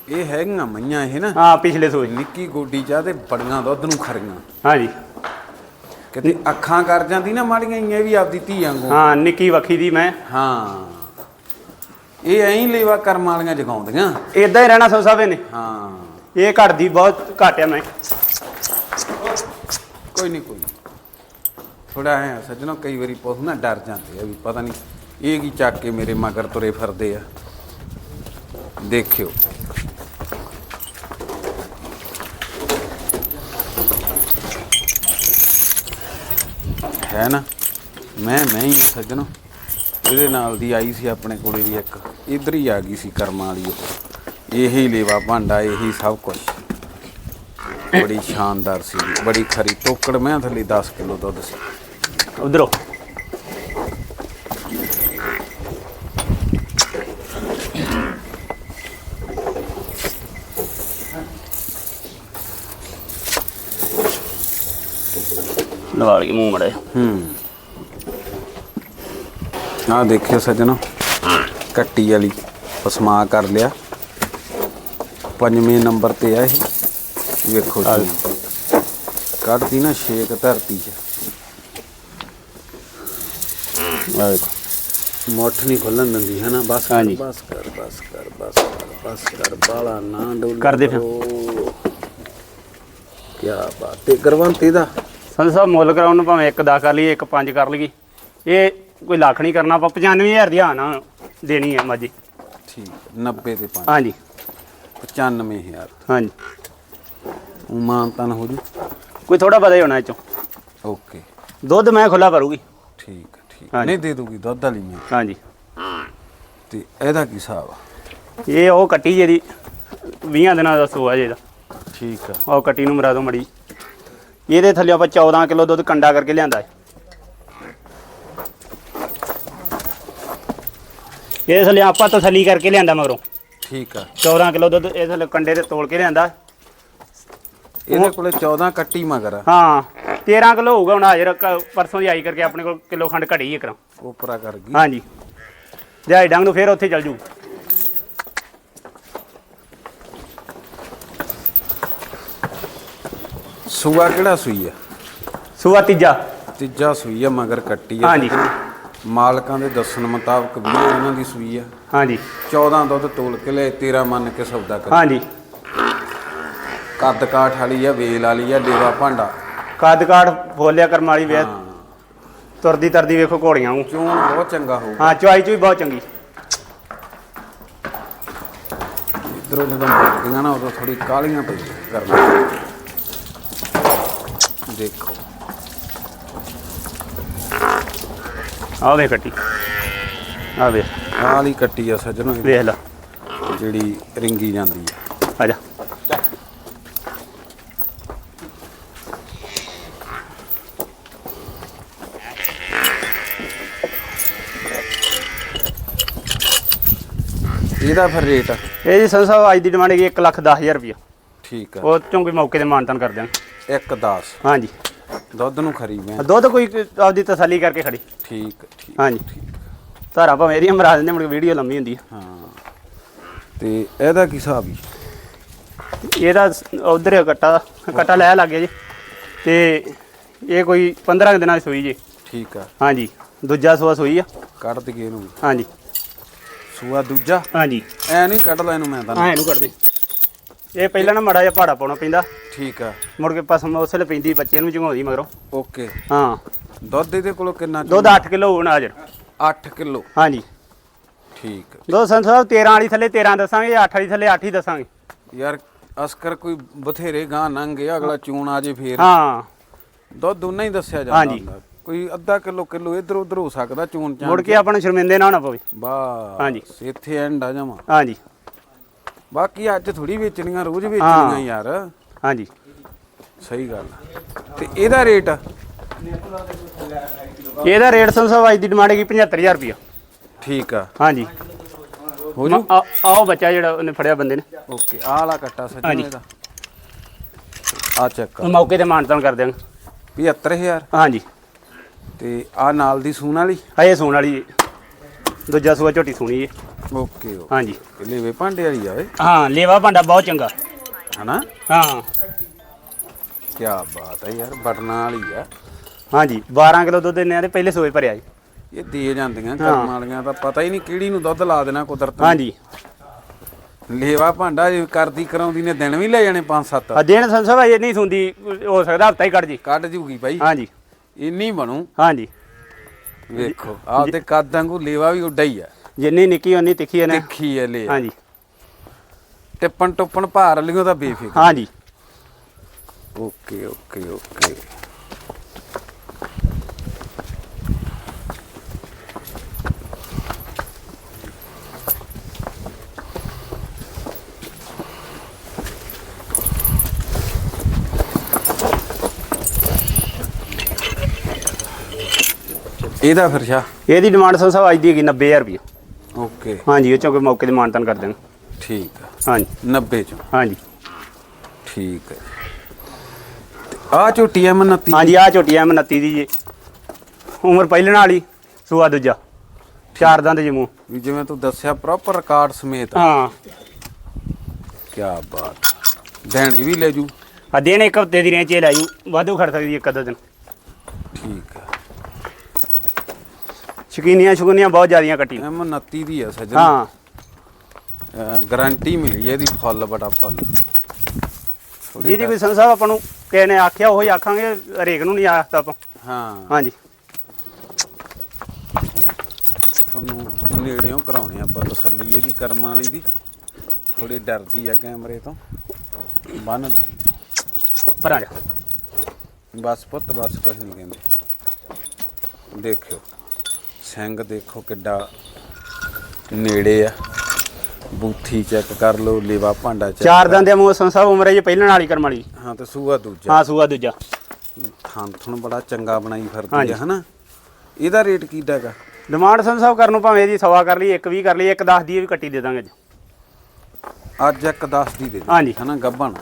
ਇਹ ਹੈਗੀਆਂ ਮਈਆਂ ਇਹ ਨਾ। ਹਾਂ ਪਿਛਲੇ ਸੂਈ ਨਿੱਕੀ ਗੋਡੀ ਚਾਹ ਤੇ ਬੜੀਆਂ ਦੁੱਧ ਨੂੰ ਖਰੀਆਂ। ਹਾਂਜੀ ਕਿਤੇ ਅੱਖਾਂ ਕਰ ਜਾਂਦੀ ਨਾ ਮਾੜੀਆਂ ਇਹ ਵੀ ਆਪਦੀ ਧੀ ਵਾਂਗੂ। ਹਾਂ ਨਿੱਕੀ ਵੱਖੀ ਦੀ ਮੈਂ। ਹਾਂ। ਇਹ ਐਂ ਲੇਵਾ ਕਰਮ ਵਾਲੀਆਂ ਜਗਾਉਂਦੀਆਂ। ਇਦਾਂ ਹੀ ਰਹਿਣਾ ਸੋ ਸਾਹਿਬ ਨੇ। ਹਾਂ। ਇਹ ਘਟਦੀ ਬਹੁਤ ਘੱਟ ਆ ਮੈਂ। ਕੋਈ ਨਹੀਂ ਕੋਈ ਥੋੜਾ ਹੈ ਸੱਜਣੋ ਕਈ ਵਾਰੀ ਨਾ ਡਰ ਜਾਂਦੇ ਆ ਵੀ ਪਤਾ ਨਹੀਂ ਇਹ ਕੀ ਚੱਕ ਕੇ ਮੇਰੇ ਮਗਰ ਤੁਰੇ ਫਿਰਦੇ ਆ? ਦੇਖਿਓ। ਹੈ ਨਾ? ਮੈਂ ਮੈਂ ਹੀ ਹਾਂ ਇਹਦੇ ਨਾਲ ਦੀ ਆਈ ਸੀ ਆਪਣੇ ਕੋਲੇ ਵੀ ਇੱਕ। ਇਧਰ ਹੀ ਆ ਗਈ ਸੀ ਕਰਮਾਂ ਵਾਲੀ ਉਹ। ਇਹੀ ਲੇਵਾ ਭਾਂਡਾ, ਇਹੀ ਸਭ ਕੁਝ ਬੜੀ ਸ਼ਾਨਦਾਰ ਸੀ। ਬੜੀ ਖਰੀ ਟੋਕੜ। ਮੈਂ ਥੱਲੇ 10 ਕਿਲੋ ਦੁੱਧ ਸੀ। ਉਧਰੋਂ। ਲਵਾ ਲਈ ਮੂੰਹ ਮੜੇ। ਹੂੰ। ਆ ਦੇਖਿਓ ਸੱਜਣੋ ਕੱਟੀ ਵਾਲੀ ਪਸਮਾ ਕਰ ਲਿਆ। ਪੰਜਵੇਂ ਨੰਬਰ ਤੇ ਆ ਇਹ। ਵੇਖੋ ਜੀ। ਕੱਢਦੀ ਨਾ ਛੇਕ ਧਰਤੀ 'ਚ। ਆ ਦੇਖੋ। ਮੁੱਠ ਨਹੀਂ ਖੁੱਲਣ ਦਿੰਦੀ ਹੈ ਨਾ ਬਸ ਕਰ ਹਾਂਜੀ। ਬਸ ਕਰ ਬਸ ਕਰ ਬਸ ਕਰ ਬਸ ਕਰ। ਬਾਲਾ ਨਾ ਡੋਲ ਕਰਦੇ ਫਿਰ। ਕੀ ਬਾਤ। ਤੇ ਗਰਵੰਤ ਇਹਦਾ ਸੰਤ ਸਾਹਿਬ ਮੁੱਲ ਕਰਾਉਣ ਨੂੰ ਭਾਵੇਂ ਇੱਕ 10 ਕਰ ਲਈਏ ਇੱਕ 5 ਕਰ ਲਈਏ। ਇਹ ਕੋਈ ਲੱਖ ਨਹੀਂ ਕਰਨਾ ਆਪਾਂ 95000 ਦੀ ਹਾਂ ਨਾ ਦੇਣੀ ਹੈ ਮਾਜੀ। ਠੀਕ 90 ਤੇ 5 ਹਾਂਜੀ। 95000 ਹਾਂਜੀ। ਉਮਾਨ ਤਨ ਹੋ ਜੂ। ਕੋਈ ਥੋੜਾ ਪਤਾ ਹੀ ਹੋਣਾ ਇਹ ਚੋਂ। ਓਕੇ। ਦੁੱਧ ਮੈਂ ਖੁੱਲਾ ਭਰੂਗੀ। ਠੀਕ ਠੀਕ ਹਾਂਜੀ। ਨਹੀਂ ਦੇ ਦੂਗੀ ਦੁੱਧ ਵਾਲੀ ਮੈਂ। ਹਾਂਜੀ। ਤੇ ਇਹਦਾ ਕੀ ਹਿਸਾਬ ਆ? ਇਹ ਉਹ ਕੱਟੀ ਜਿਹੜੀ 20 ਦਿਨਾਂ ਦਾ ਸੂਆ ਜੇ ਦਾ ਠੀਕ ਆ। ਉਹ ਕੱਟੀ ਨੂੰ ਮਰਾ ਦੋ ਮੜੀ ਇਹਦੇ ਥੱਲੇ ਆਪਾਂ 14 ਕਿਲੋ ਦੁੱਧ ਕੰਡਾ ਕਰਕੇ ਲਿਆਂਦਾ ਹੈ। ਇਹਦੇ ਥੱਲੇ ਆਪਾਂ ਤਸੱਲੀ ਕਰਕੇ ਲਿਆਂਦਾ ਮਗਰੋਂ। ਠੀਕ ਆ। 14 ਕਿਲੋ ਦੁੱਧ ਇਹ ਥੱਲੇ ਕੰਡੇ ਤੇ ਤੋਲ ਕੇ ਲਿਆਂਦਾ। ਇਹਦੇ ਕੋਲੇ 14 ਕੱਟੀ ਮਗਰ ਆ। ਹਾਂ 13 ਕਿਲੋ ਹੋਊਗਾ ਹੁਣ ਹਾਜ਼ਰ ਪਰਸੋਂ ਦੀ ਆਈ ਕਰਕੇ ਆਪਣੇ ਕੋਲ ਕਿਲੋ ਖੰਡ ਘੜੀ ਇੱਕ ਉਪਰਾ ਕਰ ਗਈ। ਹਾਂਜੀ। ਜਾਈ ਡੰਗ ਨੂੰ ਫੇਰ ਉੱਥੇ ਚੱਲ ਜੂ। ਸੂਆ ਕਿਹੜਾ ਸੂਈ ਆ? ਸੂਆ ਤੀਜਾ। ਤੀਜਾ ਸੂਈ ਆ ਮਗਰ ਕੱਟੀ ਆ। ਹਾਂਜੀ। ਮਾਲਕਾਂ ਦੇ ਦੱਸਣ ਮੁਤਾਬਕ ਵੀ ਇਹਨਾਂ ਦੀ ਸੂਈ ਆ। ਹਾਂਜੀ। 14 ਦੁੱਧ ਤੋਲ ਕੇ ਲੈ 13 ਮੰਨ ਕੇ ਸੌਦਾ ਕਰ। ਹਾਂਜੀ। ਕੱਦ ਕਾਠ ਵਾਲੀ ਆ ਵੇਲ ਵਾਲੀ ਆ ਲੇਵਾ ਭਾਂਡਾ। ਕੱਦ ਕਾਠ ਫੋਲਿਆ ਕਰਮ ਵਾਲੀ ਵੇ ਤੁਰਦੀ ਤਰਦੀ ਵੇਖੋ ਘੋੜੀਆਂ ਨੂੰ ਚੋਣ ਬਹੁਤ ਚੰਗਾ ਹੋਊ ਹਾਂ ਚੁਆਈ ਚ ਵੀ ਬਹੁਤ ਚੰਗੀ। ਇਧਰੋਂ ਜਦੋਂ ਮੁੜਦੀਆਂ ਨਾ ਉਦੋਂ ਥੋੜੀ ਕਾਲੀਆਂ ਪਈ ਕਰਨਾ ਦੇਖੋ। ਆਹ ਵੇ ਕੱਟੀ ਆਹ ਵੇ ਕਾਲੀ ਕੱਟੀ ਆ ਸੱਜਣੋ ਇਹ ਵੇਖ ਲਾ। ਜਿਹੜੀ ਰਿੰਗੀ ਜਾਂਦੀ ਆ। ਆ ਜਾ। ਇਹਦਾ ਫਿਰ ਰੇਟ? ਇਹ ਜੀ ਸੰਸਾ ਅੱਜ ਦੀ ਡਿਮਾਂਡ ਹੈਗੀ 1 ਲੱਖ 10000 ਰੁਪਏ ਠੀਕ ਆ। ਉਹ ਚੋਂ ਕੋਈ ਮੌਕੇ ਤੇ ਮਾਨਤਨ ਕਰ ਦਿਆਂਗੇ। 1 10 ਹਾਂਜੀ। ਦੁੱਧ ਨੂੰ ਖਰੀ ਮੈਂ। ਦੁੱਧ ਕੋਈ ਆਪਦੀ ਤਸੱਲੀ ਕਰਕੇ ਖੜੀ। ਠੀਕ ਠੀਕ। ਹਾਂਜੀ। ਧਾਰਾ ਭਾਵੇਂ ਇਹਦੀਆਂ ਮਰਾ ਦਿੰਦੇ ਮੁੜ ਕੇ ਵੀਡੀਓ ਲੰਮੀ ਹੁੰਦੀ ਆ। ਹਾਂ। ਤੇ ਇਹਦਾ ਕੀ ਹਿਸਾਬ ਹੀ ਇਹਦਾ ਉਧਰ ਕੱਟਾ ਕੱਟਾ ਲੈ ਲੱਗੇ ਜੀ। ਤੇ ਇਹ ਕੋਈ 15 ਕੁ ਦਿਨਾਂ ਦੀ ਸੂਈ ਜੀ। ਠੀਕ ਆ। ਹਾਂਜੀ। ਦੂਜਾ ਸੂਆ ਸੂਈ ਆ। ਕੱਢ ਦਈਏ ਇਹਨੂੰ। ਹਾਂਜੀ। ਸੂਆ ਦੂਜਾ? ਹਾਂਜੀ। ਐ ਨਹੀਂ ਕੱਢ ਲੈ ਇਹਨੂੰ ਮੈਂ ਤਾਂ। ਹਾਂ ਇਹਨੂੰ ਕੱਢ ਦੇ ਇਹ ਪਹਿਲਾਂ ਨਾ ਮੜਾ ਜਿਹਾ ਪਾੜਾ ਪਾਉਣਾ ਪੈਂਦਾ। ਠੀਕ ਆ। ਮੁੜ ਕੇ ਪਸਮ ਉਸੇ ਵੇਲੇ ਪੈਂਦੀ ਬੱਚੇ ਨੂੰ ਜਗਾਉਂਦੀ ਮਗਰੋਂ। ਓਕੇ। ਹਾਂ। ਦੁੱਧ ਇਹਦੇ ਕੋਲੋਂ ਕਿੰਨਾ ਦੁੱਧ 8 ਕਿਲੋ ਹੋਣਾ ਹਾਜ਼ਰ 8 ਕਿਲੋ। ਹਾਂਜੀ। ਠੀਕ। ਦੁੱਧ ਸੰਤ ਸਾਹਿਬ 13 ਵਾਲੀ ਥੱਲੇ 13 ਦੱਸਾਂਗੇ 8 ਵਾਲੀ ਥੱਲੇ 8 ਹੀ ਦੱਸਾਂਗੇ। ਯਾਰ ਅਸਕਰ ਕੋਈ ਬਥੇਰੇ ਗਾਂ ਗਿਆ ਅਗਲਾ ਚੂਣ ਆ ਜੇ ਫੇਰ। ਹਾਂ। ਦੁੱਧ ਉਨਾ ਹੀ ਦੱਸਿਆ ਜਾਂਦਾ ਹਾਂਜੀ। ਹੁੰਦਾ। ਕੋਈ ਅੱਧਾ ਕਿਲੋ ਕਿਲੋ ਇਧਰ ਉਧਰ ਹੋ ਸਕਦਾ ਚੂਣ ਚਾਂ ਮੁੜ ਕੇ ਆਪਾਂ ਨੂੰ ਸ਼ਰਮਿੰਦੇ ਨਾ ਹੋਣਾ ਪਵੇ। ਬਾ ਹਾਂਜੀ। ਇੱਥੇ ਐਂਡ ਆ ਜਾਵਾਂ। ਹਾਂਜੀ। ਬਾਕੀ ਅੱਜ ਥੋੜੀ ਵੇਚਣੀਆਂ ਰੋਜ਼ ਵੇਚਣੀਆਂ ਯਾਰ। ਹਾਂਜੀ। ਸਹੀ ਗੱਲ ਆ। ਤੇ ਇਹਦਾ ਰੇਟ? ਇਹਦਾ ਰੇਟ ਸੰਤ ਸਾਹਿਬ ਅੱਜ ਦੀ ਡਿਮਾਂਡ ਹੈਗੀ 75000 ਰੁਪਏ ਠੀਕ ਆ। ਹਾਂਜੀ। ਹੋ ਜੂ। ਆ- ਆਓ ਬੱਚਾ ਜਿਹੜਾ ਉਹਨੇ ਫੜਿਆ ਬੰਦੇ ਨੇ। ਓਕੇ ਆਹ ਵਾਲਾ ਕੱਟਾ ਸੱਜਣ ਹਾਂਜੀ। ਇਹਦਾ। ਆ। ਚੈੱਕ ਉਹ ਮੌਕੇ ਤੇ ਮਾਨਤਨ ਕਰ ਦਿਆਂਗੇ। 75000 ਹਾਂਜੀ। ਤੇ ਆ ਨਾਲ ਦੀ ਸੂਣ ਵਾਲੀ? ਇਹ ਸੂਣ ਵਾਲੀ ਦੂਜਾ ਸੂਆ ਝੋਟੀ ਸੂਣੀ ਹੈ ਓਕੇ ਓਕੇ। ਹਾਂਜੀ। ਲੇਵੇ ਭਾਂਡੇ ਵਾਲੀ ਆ ਓਏ ਹਾਂ ਲੇਵਾ ਭਾਂਡਾ ਬਹੁਤ ਚੰਗਾ। ਹਨਾ? ਹਾਂ। ਕੀ ਬਾਤ ਹੈ ਯਾਰ ਬਟਨਾਂ ਵਾਲੀ ਆ। ਹਾਂਜੀ 12 ਕਿਲੋ ਦੁੱਧ ਦਿੰਨੇ ਆ ਤੇ ਪਹਿਲੇ ਸੂਏ ਭਰਿਆ ਜੀ। ਇਹ ਦੇ ਜਾਂਦੀਆਂ ਕਰਮ ਵਾਲੀਆਂ ਤਾਂ ਪਤਾ ਹੀ ਨਹੀਂ ਕਿਹੜੀ ਨੂੰ ਦੁੱਧ ਲਾ ਦੇਣਾ ਕੁਦਰਤ ਨੇ। ਹਾਂਜੀ। ਲੇਵਾ ਭਾਂਡਾ ਜੇ ਕਰਦੀ ਕਰਾਉਂਦੀ ਨੇ ਦਿਨ ਵੀ ਲੈ ਜਾਣੇ 5-7 ਆ ਦੇਣ ਸੰਸਾ ਭਾਈ ਨਹੀਂ ਸੁੰਦੀ ਹੋ ਸਕਦਾ ਹਫਤਾ ਹੀ ਕੱਢ ਜੀ। ਕੱਢ ਜੂਗੀ ਬਾਈ। ਹਾਂਜੀ। ਇੰਨੀ ਬਣੂ। ਹਾਂਜੀ। ਵੇਖੋ ਆਹ ਤੇ ਕੱਦ ਵਾਂਗੂ ਲੇਵਾ ਵੀ ਉੱਡਾ ਹੀ ਆ। ਜਿੰਨੀ ਨਿੱਕੀ ਉਨੀ ਤਿੱਖੀ ਇਹਨੇ ਤਿੱਖੀ ਐ ਲੈ ਹਾਂਜੀ। ਟਿੱਪਣ ਟੁੱਪਣ ਭਾਰ ਲਿਓ ਤਾਂ ਬੇਫਿਕਰ। ਹਾਂਜੀ। Okay okay okay. ਇਹਦਾ ਫਿਰ ਸ਼ਾ ਇਹਦੀ ਡਿਮਾਂਡ ਸੰਸਾ ਅੱਜ ਦੀ ਹੈਗੀ 90000 ਰੁਪਏ ਓਕੇ। ਹਾਂਜੀ ਉਹ ਚੋਂ ਕੋਈ ਮੌਕੇ ਤੇ ਮਾਨਤਨ ਕਰ ਦੇਣ। ਠੀਕ ਆ। ਹਾਂਜੀ। 90 ਚੋਂ। ਹਾਂਜੀ। ਠੀਕ ਹੈ ਆ ਝੋਟੀ ਐ ਮਨਤੀ ਹਾਂਜੀ ਆ ਝੋਟੀ ਐਮ 29 ਦੀ ਜੀ। ਉਮਰ ਪਹਿਲਣ ਵਾਲੀ ਸੂਆ ਦੂਜਾ। ਚਾਰ ਦੰਦ ਜਮੂ ਵੀ ਜਿਵੇਂ ਤੂੰ ਦੱਸਿਆ ਪ੍ਰੋਪਰ ਰਿਕਾਰਡ ਸਮੇਤ। ਹਾਂ। ਕੀ ਬਾਤ। ਦੇਣ ਇਹ ਵੀ ਲੈ ਜੂ। ਆ ਦਿਨ ਇੱਕ ਹਫ਼ਤੇ ਦੀ ਰੇਂਜ 'ਚ ਲੈ ਜੂ। ਵਾਧੂ ਖੜ ਸਕਦੀ ਇੱਕ ਅੱਧਾ ਦਿਨ। ਠੀਕ ਆ। ਸ਼ਕੀਨੀਆਂ ਸ਼ਕੂਨੀਆਂ ਬਹੁਤ ਜ਼ਿਆਦੀਆਂ ਕੱਟੀ ਐਮ 29 ਦੀ ਆ ਸੱਜਣ। ਹਾਂ। ਗਾਰੰਟੀ ਮਿਲੀ ਹੈ ਇਹਦੀ ਫੁੱਲ ਬੜਾ ਫੁੱਲ। ਜਿਹਦੀ ਕੋਈ ਸੰਸਾ ਆਪਾਂ ਨੂੰ ਕਿਸੇ ਨੇ ਆਖਿਆ ਉਹੀ ਆਖਾਂਗੇ ਹਰੇਕ ਨੂੰ ਨਹੀਂ ਆਖਦਾ ਆਪਾਂ। ਹਾਂ। ਹਾਂਜੀ। ਤੁਹਾਨੂੰ ਨੇੜਿਓਂ ਕਰਾਉਣੇ ਆਪਾਂ ਤਸੱਲੀ ਇਹਦੀ ਕਰਮਾਂ ਵਾਲੀ ਦੀ। ਥੋੜੀ ਡਰਦੀ ਆ ਕੈਮਰੇ ਤੋਂ। ਬੰਨ ਲੈ। ਪਰ ਆ ਜਾ। ਬਸ ਪੁੱਤ ਬਸ ਕੁਝ ਨਹੀਂ ਕਹਿੰਦੇ। ਦੇਖਿਓ। ਸਿੰਘ ਦੇਖੋ ਕਿੱਡਾ ਨੇੜੇ ਆ। ਬੂਥੀ ਚੈੱਕ ਕਰ ਲਓ ਲੇਵਾ ਭਾਂਡਾ ਚੈੱਕ ਚਾਰ ਦੰਦ ਦੇ ਮੂੰਹ ਸੰਸਾ ਉਮਰ ਹੈ ਜੀ ਪਹਿਲਣ ਵਾਲੀ ਕਰਮ ਵਾਲੀ। ਹਾਂ ਤੇ ਸੂਆ ਦੂਜਾ। ਹਾਂ ਸੂਆ ਦੂਜਾ। ਥਾਂ ਥੁਣ ਬੜਾ ਚੰਗਾ ਬਣਾਈ ਫਿਰਦੀ। ਆ ਹਨਾ? ਇਹਦਾ ਰੇਟ ਕੀਦਾ ਹੈਗਾ ਡਿਮਾਂਡ ਸੰਸਾ ਕਰਨ ਨੂੰ ਭਾਵੇਂ ਇਹਦੀ ਸਵਾ ਕਰ ਲਈ ਇੱਕ ਵੀ ਕਰ ਲਈ ਇੱਕ 10 ਦੀ ਵੀ ਕੱਟੀ ਦੇ ਦਾਂਗੇ ਅੱਜ। ਅੱਜ ਇੱਕ 10 ਦੀ ਦੇ ਦੇ ਹਾਂਜੀ। ਹਨਾ ਗੱਭਣ?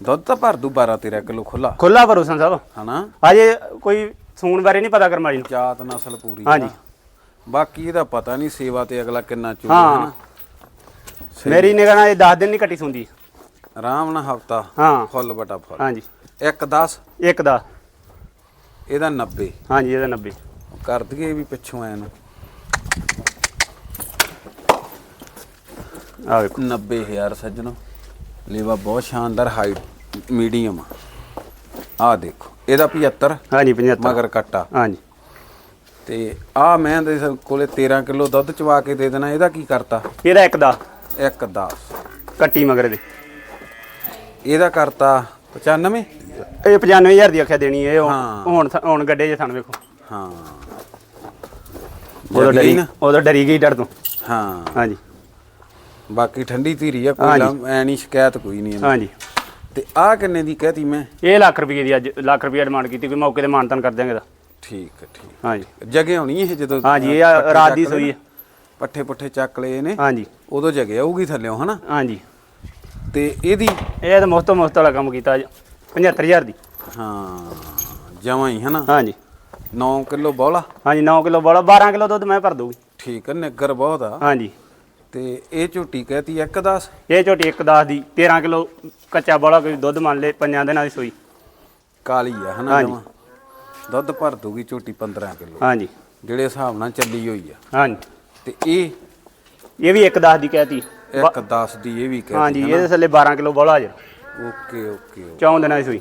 ਦੁੱਧ ਤਾਂ ਭਰ ਦੂ 12 13 ਕਿਲੋ ਖੁੱਲਾ ਖੁੱਲਾ ਭਰੋ ਸੰਸਾ ਹਨਾ? ਅਜੇ ਕੋਈ ਸੂਣ ਬਾਰੇ ਨਹੀਂ ਪਤਾ ਕਰਮ ਵਾਲੀ ਨੂੰ। ਜਾਤ ਨਸਲ ਪੂਰੀ। ਹਾਂਜੀ। ਬਾਕੀ ਇਹਦਾ ਪਤਾ ਨਹੀਂ ਸੇਵਾ ਤੇ ਅਗਲਾ ਕਿੰਨਾ ਚੂਗਾ ਹਾਂ। ਮੇਰੀ ਨਿਗਾਹ ਨਾਲ ਇਹ 10 ਦਿਨ ਨਹੀਂ ਕੱਟੀ ਸੁੰਦੀ। ਆਰਾਮ ਨਾਲ ਹਫਤਾ ਹਾਂ। ਫੁੱਲ ਬਟਾ ਫੁੱਲ ਹਾਂਜੀ। ਇੱਕ 10 ਇੱਕ ਦਾ ਇਹਦਾ 90 ਹਾਂਜੀ ਇਹਦਾ 90 ਕਰ ਦਈਏ ਵੀ ਪਿੱਛੋਂ ਆਇਆ ਨੂੰ ਆ ਵੇਖੋ। 90000 ਸੱਜਣੋ। ਲੇਵਾ ਬਹੁਤ ਸ਼ਾਨਦਾਰ ਹਾਈਟ ਮੀਡੀਅਮ ਆ। ਦੇਖੋ ਇਹਦਾ 75 ਹਾਂਜੀ 75 ਮਗਰ ਕੱਟਾ। ਹਾਂਜੀ। ਤੇ ਆ ਮੈਂ ਦੇ ਕੋਲੇ 13 ਕਿਲੋ ਦੁੱਧ ਚਵਾ ਕੇ ਦੇ ਦੇਣਾ ਇਹਦਾ ਕੀ ਕਰਤਾ? ਇਹਦਾ ਇੱਕ ਦਾ 1 10 ਕੱਟੀ ਮਗਰ ਦੇ ਇਹਦਾ ਕਰਤਾ 95 ਇਹ 95000 ਦੀ ਆਖਿਆ ਦੇਣੀ ਇਹ ਹੁਣ- ਹਾਂ। ਹੁਣ ਹੁਣ ਗੱਡੇ ਜੇ ਥਣ ਵੇਖੋ। ਹਾਂ। ਉਦੋਂ ਡਰੀ ਨਾ? ਉਦੋਂ ਡਰੀ ਗਈ ਡਰ ਤੋਂ। ਹਾਂ। ਹਾਂਜੀ। ਬਾਕੀ ਠੰਡੀ ਧੀਰੀ ਆ ਕੋਈ ਹਾਂਜੀ। ਲੰਮ- ਐ ਨਹੀਂ ਸ਼ਿਕਾਇਤ ਕੋਈ ਨਹੀਂ ਇਹਨੂੰ। ਹਾਂਜੀ। ਤੇ ਆਹ ਕਿੰਨੇ ਦੀ ਕਹਤੀ ਮੈਂ? ਇਹ ਲੱਖ ਰੁਪਏ ਦੀ ਅੱਜ ਲੱਖ ਰੁਪਏ ਡਿਮਾਂਡ ਕੀਤੀ ਕੋਈ ਮੌਕੇ ਤੇ ਮਾਨਤਨ ਕਰ ਦਿਆਂਗੇ ਦਾ ਠੀਕ ਹੈ ਠੀਕ ਹਾਂਜੀ। ਜਗੇ ਹੋਣੀ ਇਹ ਜਦੋਂ ਹਾਂਜੀ ਇਹ ਪੱਠੇ ਰਾਤ ਦੀ ਸੂਈ ਹੈ। ਪੱਠੇ ਪੁੱਠੇ ਚੱਕ ਲਏ ਨੇ ਹਾਂਜੀ। ਉਦੋਂ ਜਗੇ ਆਊਗੀ ਥੱਲਿਓ ਹਨਾ? ਹਾਂਜੀ। ਤੇ ਇਹਦੀ ਇਹ ਤਾਂ ਮੁਫਤ ਮੁਫਤ ਵਾਲਾ ਕੰਮ ਕੀਤਾ ਅੱਜ 75000 ਦੀ। ਹਾਂ ਜਮਾਂ ਹੀ ਹਨਾ? ਹਾਂਜੀ। 9 ਕਿਲੋ ਬੋਲਾ? ਹਾਂਜੀ 9 ਕਿਲੋ ਬੋਲਾ 12 ਕਿਲੋ ਦੁੱਧ ਮੈਂ ਭਰ ਦੂਗੀ ਠੀਕ ਹੈ ਨਿੱਗਰ ਬਹੁਤ ਆ। ਹਾਂਜੀ। ਤੇ ਇਹ ਝੋਟੀ ਕਹਤੀ 1 10 ਇਹ ਝੋਟੀ ਇੱਕ 10 ਦੀ 13 ਕਿਲੋ ਕੱਚਾ ਬੋਲਾ ਕੋਈ ਦੁੱਧ ਮੰਨ ਲੈ ਪੰਜਾਂ ਦਿਨਾਂ ਦੀ ਸੂਈ। ਕਾਲੀ ਆ ਹਨਾ ਹਾਂਜੀ। ਜਮਾਂ? ਦੁੱਧ ਭਰ ਦੂਗੀ ਝੋਟੀ 15 ਕਿਲੋ। ਹਾਂਜੀ। ਜਿਹੜੇ ਹਿਸਾਬ ਨਾਲ ਚੱਲੀ ਹੋਈ ਆ। ਹਾਂਜੀ। ਤੇ ਇਹ ਇਹ ਵੀ ਇੱਕ 10 ਦੀ ਕਹਿਤੀ। 1 10 ਦੀ ਇਹ ਵੀ ਹਾਂਜੀ ਕਹਤੀ ਇਹਦੇ ਥੱਲੇ 12 ਕਿਲੋ ਬੋਲਾ ਜੇ ਓਕੇ ਓਕੇ। ਚੌਂ ਦਿਨਾਂ ਦੀ ਸੂਈ।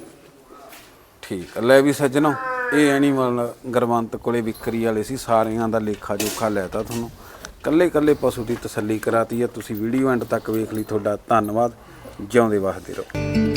ਠੀਕ ਲੈ ਵੀ ਸੱਜਣੋ ਇਹ ਐਨੀਮਲ ਗਰਵੰਤ ਕੋਲੇ ਵਿਕਰੀ ਵਾਲੇ ਸੀ ਸਾਰਿਆਂ ਦਾ ਲੇਖਾ ਜੋਖਾ ਲੈਤਾ ਤੁਹਾਨੂੰ। ਕੱਲੇ ਕੱਲੇ ਪਸ਼ੂ ਦੀ ਤਸੱਲੀ ਕਰਾਤੀ ਹੈ। ਤੁਸੀਂ ਵੀਡੀਓ ਐਂਡ ਤੱਕ ਵੇਖ ਲਈ। ਤੁਹਾਡਾ ਧੰਨਵਾਦ। ਜਿਉਂਦੇ ਵਸਦੇ ਰਹੋ।